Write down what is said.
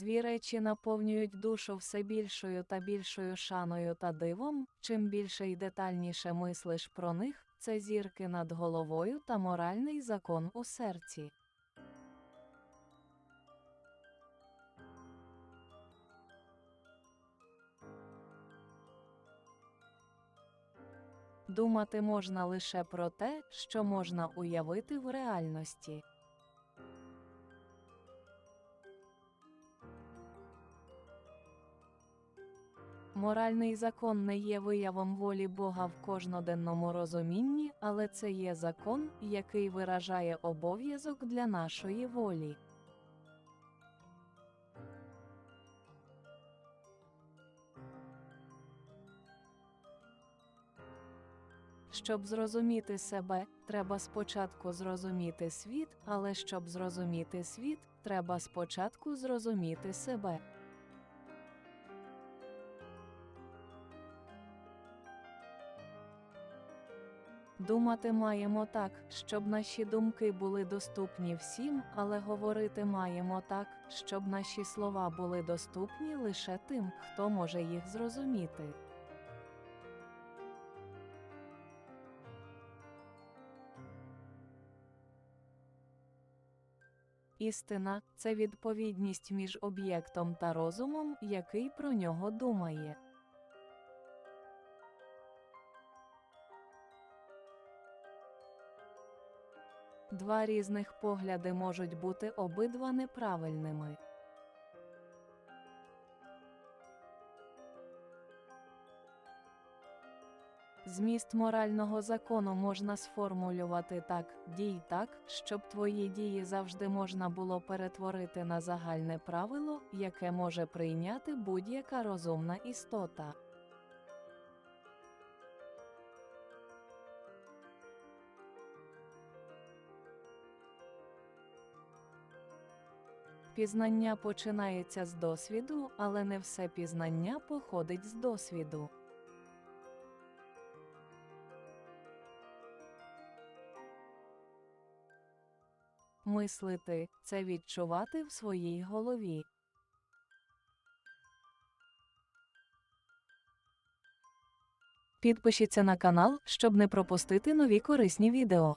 Дві речі наповнюють душу все більшою та більшою шаною та дивом, чим більше й детальніше мислиш про них, це зірки над головою та моральний закон у серці. Думати можна лише про те, що можна уявити в реальності. Моральний закон не є виявом волі Бога в кожноденному розумінні, але це є закон, який виражає обов'язок для нашої волі. Щоб зрозуміти себе, треба спочатку зрозуміти світ, але щоб зрозуміти світ, треба спочатку зрозуміти себе. Думати маємо так, щоб наші думки були доступні всім, але говорити маємо так, щоб наші слова були доступні лише тим, хто може їх зрозуміти. Істина це відповідність між об'єктом та розумом, який про нього думає. Два різних погляди можуть бути обидва неправильними. Зміст морального закону можна сформулювати так: дій так, щоб твої дії завжди можна було перетворити на загальне правило, яке може прийняти будь-яка розумна істота. Пізнання починається з досвіду, але не все пізнання походить з досвіду. Мислити це відчувати в своїй голові. Підпишіться на канал, щоб не пропустити нові корисні відео.